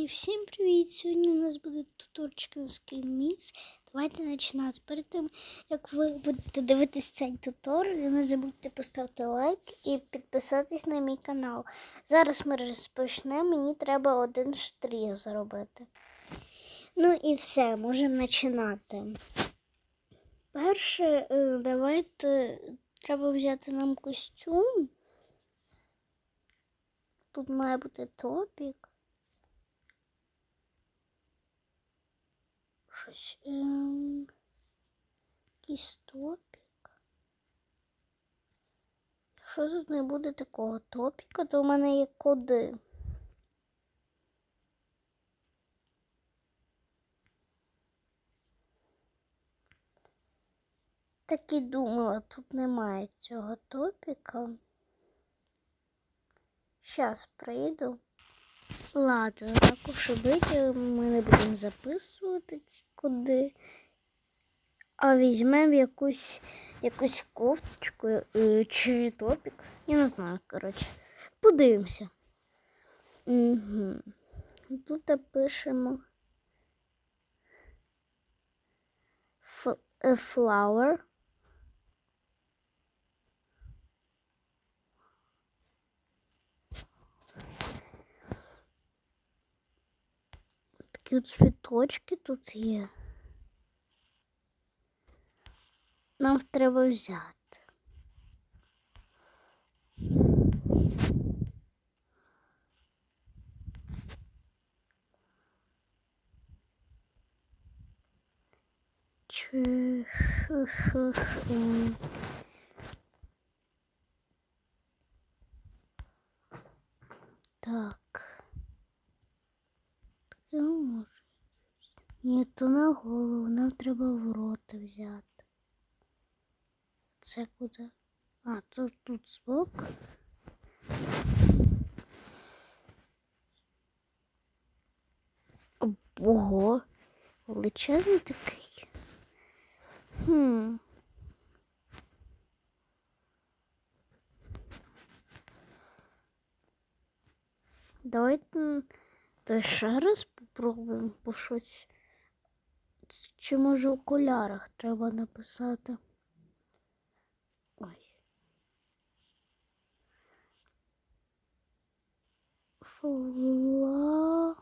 І всім привіт! Сьогодні у нас буде туторчик на скінміс. Давайте починати. Перед тим, як ви будете дивитися цей тутор, не забудьте поставити лайк і підписатись на мій канал. Зараз ми розпочнемо, мені треба один штрих зробити. Ну і все, можемо починати. Перше, е, давайте треба взяти нам костюм. Тут має бути топік. Щось. Ем... Якийсь топік. Якщо тут не буде такого топіка, то в мене є коди. Так і думала, тут немає цього топіка. Щас прийду. Ладно, так уж і бити, ми не будемо записувати ці коди, а візьмемо якусь якусь кофточку е, чи топік. Я не знаю, коротше. Подивимося. Угу. Тут пишемо flower. Такі цвіточки тут є. Нам треба взяти. Так. Це може. Ні, то на голову, нам треба в рот взяти. Це куди? А, тут тут збоку. Ого, величезний такий. Хм. Давайте ще раз попробуємо, бо щось. Чи може в окулярах треба написати? Ой. Фла.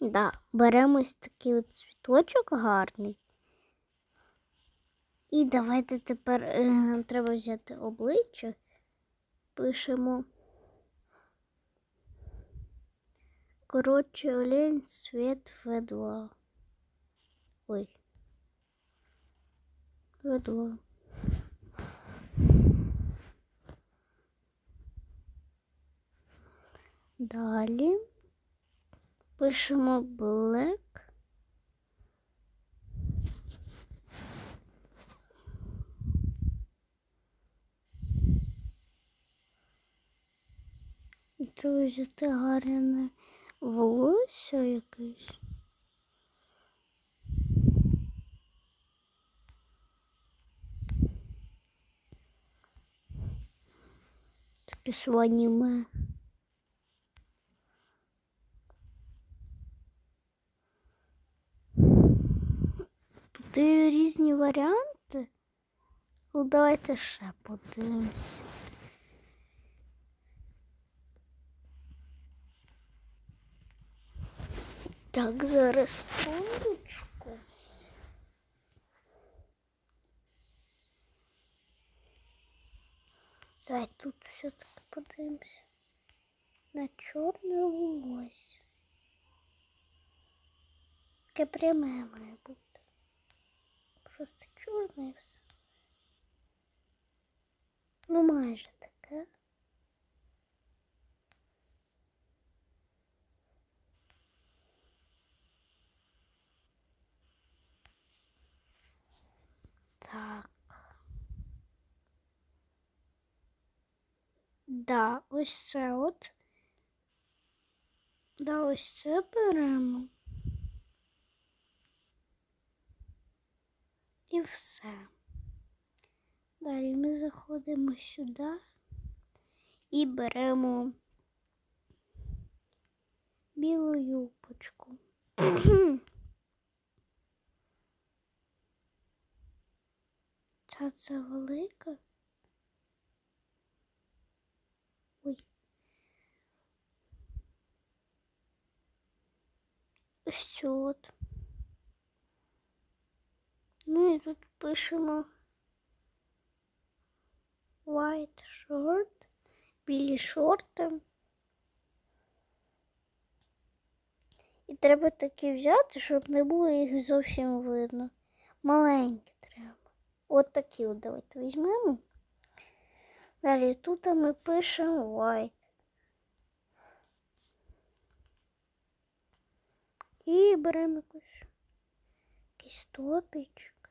Да, беремо ось такий от цвіточок гарний. І давайте тепер нам треба взяти обличчя, пишемо. Коротше, олень світ В2. Ой. В2. Далі пишемо black. Треба взяти гарне волосся якесь. Таке сваніме. Тут є різні варіанти. Ну, давайте ще подивимось. Так, зараз секундочку. Давай тут все-таки подивимося на чорне волосся. Таке пряме має бути. Просто чорне і все. Ну майже таке. Так. Да, ось це от. Да, ось це беремо. І все. Далі ми заходимо сюди і беремо білу юбочку. Ця це велика. Ой. Ось цю от. Ну і тут пишемо white short, білі шорти. І треба такі взяти, щоб не було їх зовсім видно. Маленькі. От такі от давайте візьмемо. Далі тут ми пишемо white. І беремо якусь якийсь топічок.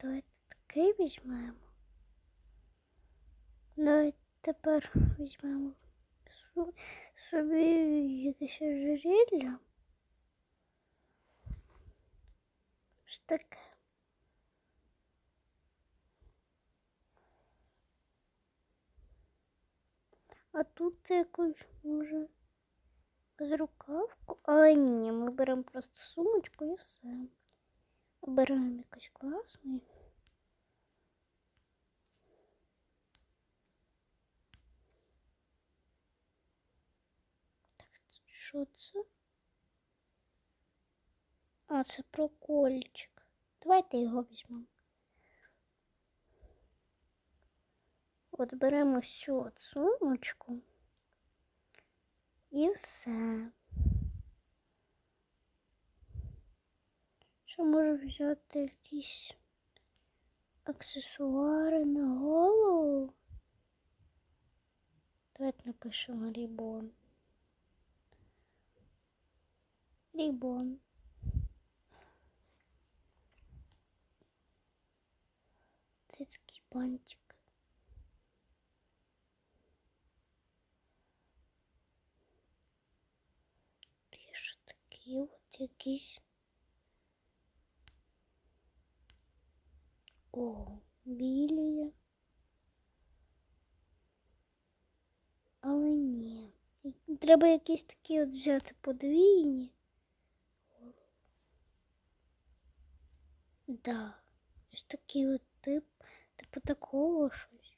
Давайте такий візьмемо. Давайте тепер візьмемо су- Собі якесь ожерелье. Ось таке. А тут якусь може безрукавку. Але ні, ми беремо просто сумочку і все. Обираємо якось класний. Що це? А, це прокольчик. Давайте його візьмемо. От беремо цю сумочку і все. Ще можу взяти якісь аксесуари на голову. Давайте напишемо рібон. Рібон. Це такий бантик. Ще такі от якісь. О, білі. Але ні. Треба якісь такі от взяти подвійні. Да. Ось такий от тип, типу такого щось.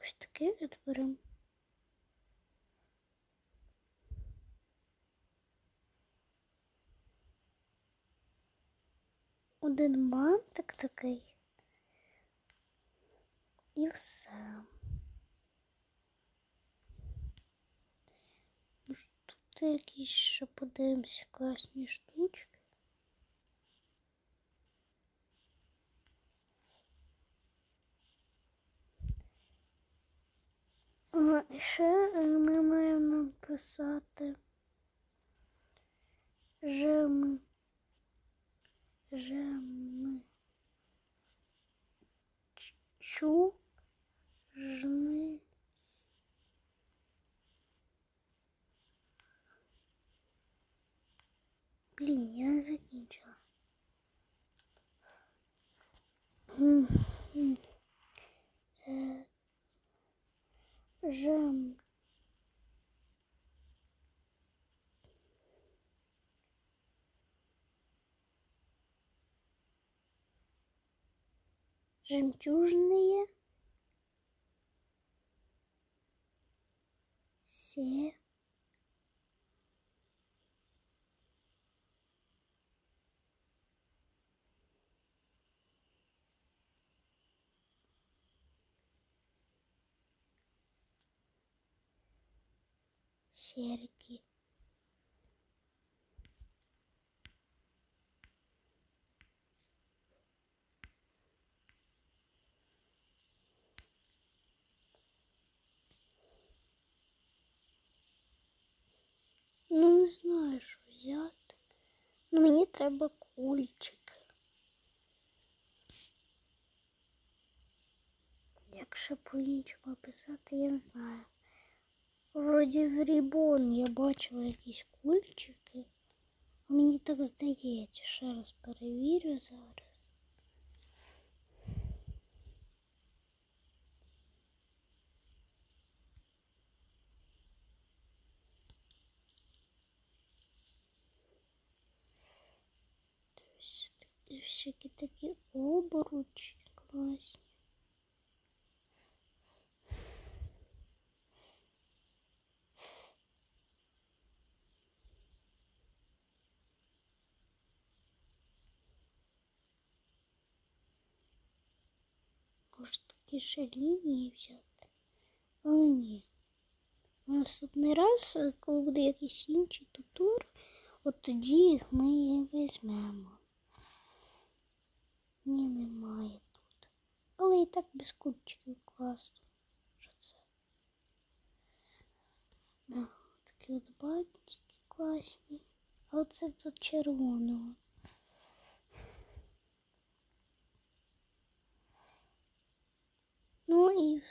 Ось такий от беремо. Один бантик такий. І все. Тут якісь ще подивимося класні штучки. Ще е, ми маємо написати жеми. Жеми. Чу. должны Блин, я закончила. Э, жам. Жемчужные. Ser Enxergue. не знаю, що взяти. Ну, мені треба кульчик. Якщо по-іншому писати, я не знаю. Вроді в Рібон я бачила якісь кульчики. Мені так здається, ще раз перевірю зараз. Такі- Всякі такі обручі класні. Може такі ще лінії взяти? Але ні. Наступний раз, коли буде якийсь інший тутор, от тоді їх ми і візьмемо. Ні, немає тут. Але і так без кульчиків класно. Що це? А, такі от бантики класні. А оце тут червоного. Ну і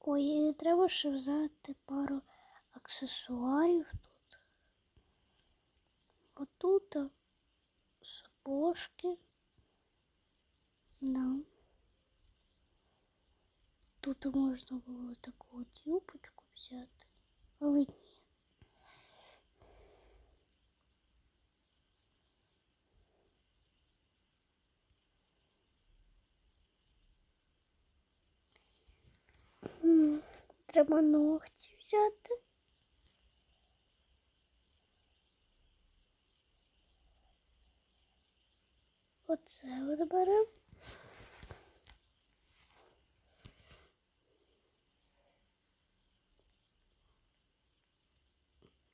ой, і треба ще взяти пару аксесуарів тут. Отут сапожки. Да. Тут можна було таку от юбочку взяти, але ні. Треба ногті взяти. Оце от беремо.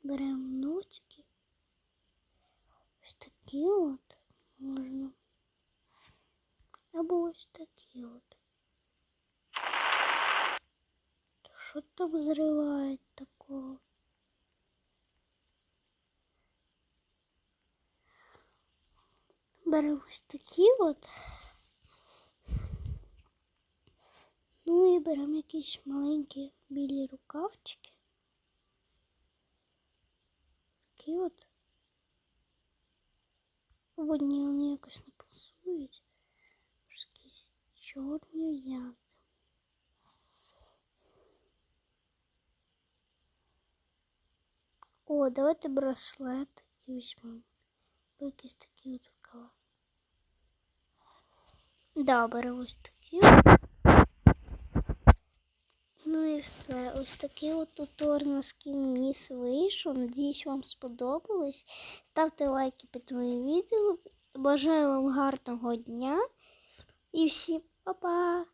Беремо ногтики. Ось такі от можна. Або ось такі от. Що там зриває такого? Беремо ось такі от. Ну і беремо якісь маленькі білі рукавчики. Такі от. Або ні, вони якось не пасують. Може, якісь чорні взяти. О, давайте браслет візьмемо. Бо якісь такі от рукава. Да, беремо ось такі. Ну і все. Ось такий от тутор на скін міс вийшов. Надіюсь, вам сподобалось. Ставте лайки під моє відео. Бажаю вам гарного дня. І всім па-па!